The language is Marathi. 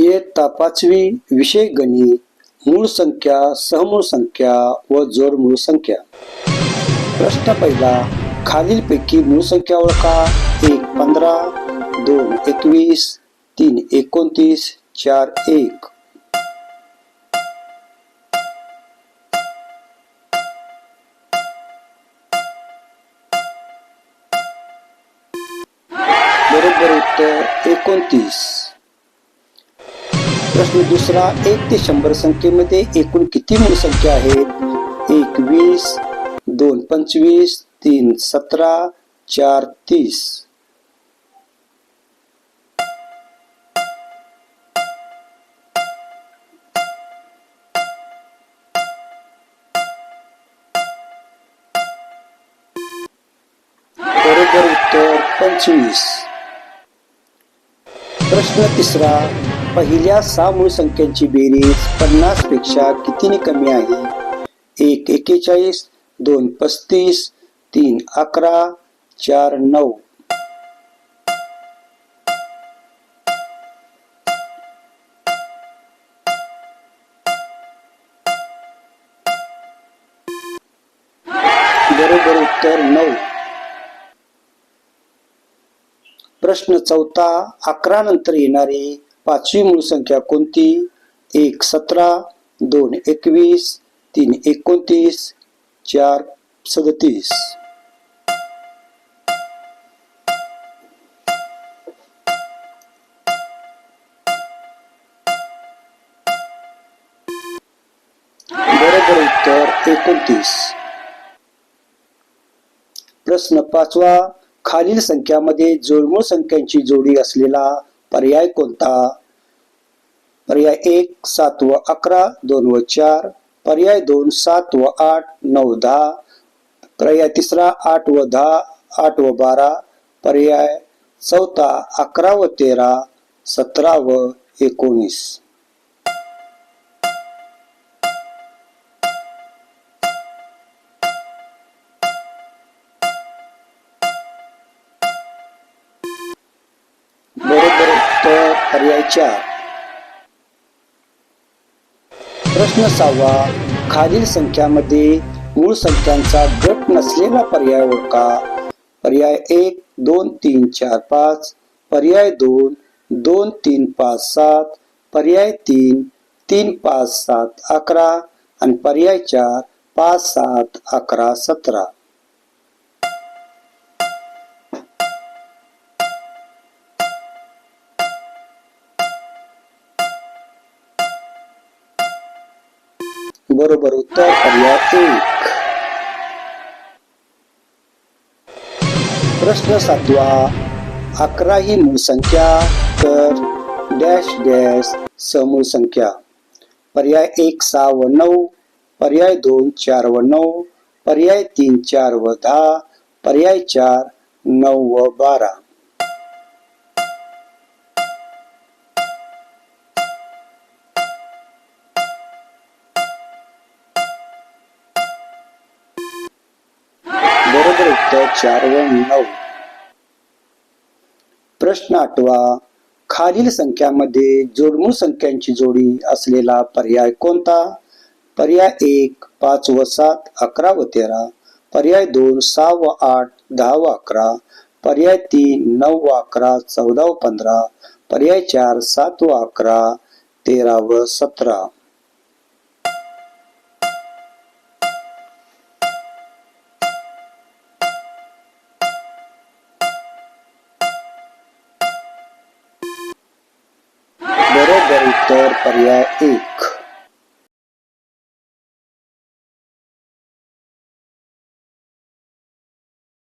इयत्ता पाचवी विषय गणित मूळ संख्या सहमूळ संख्या व जोडमूळ संख्या. प्रश्न पहिला खालीलपैकी मूळ संख्या ओळखा. एक पंधरा दोन एकवीस तीन एकोणतीस चार एक. बरोबर उत्तर एकोणतीस. प्रश्न दुसरा एक ते शंभर संख्येमध्ये एकूण किती मूळ संख्या आहेत? एक वीस दोन पंचवीस तीन सतरा चार तीस. बरोबर उत्तर पंचवीस. प्रश्न तिसरा पहिल्या सहा मूळ संख्यांची बेरीज पन्नासपेक्षा कितीने कमी आहे? एक एकेचाळीस दोन पस्तीस तीन अकरा चार नऊ. बरोबर उत्तर नऊ. प्रश्न चौथा अकरा नंतर येणारे पाचवी मूळ संख्या कोणती? एक सतरा दोन एकवीस तीन एकोणतीस चार सदतीस. बरोबर उत्तर एकोणतीस. प्रश्न पाचवा खालील संख्यामध्ये जोडमूळ संख्यांची जोडी असलेला पर्याय कोणता? पर्याय एक सात व अकरा दोन व चार पर्याय दोन सात व आठ नऊ दहा पर्याय तिसरा आठ व दहा आठ व बारा पर्याय चौथा अकरा व तेरा सतरा व एकोणीस. पर्याय चार प्रश्न सहावा. खालील संख्यामध्ये मूळ संख्यांचा गट नसलेला पर्याय ओळखा. पर्याय एक दोन तीन चार पाच. पर्याय दोन दोन तीन पाच सात. पर्याय तीन तीन पाच सात अकरा. आणि पर्याय चार पाच सात अकरा सतरा. बरोबर उत्तर पर्याय एक. प्रश्न सातवा अकरा ही मूळ संख्या तर डॅश डॅश समूळ संख्या. पर्याय एक सहा व नऊ पर्याय दोन चार व नऊ पर्याय तीन चार व दहा पर्याय चार नऊ व बारा. चार व नऊ प्रश्न आठवा खालील संख्यामध्ये जोडमूळ संख्यांची जोडी असलेला पर्याय कोणता? पर्याय एक पाच व सात अकरा व तेरा. पर्याय दोन सहा व आठ दहा व अकरा. पर्याय तीन नऊ व अकरा चौदा व पंधरा. पर्याय चार सात व अकरा तेरा व सतरा. बरोबर उत्तर पर्याय एक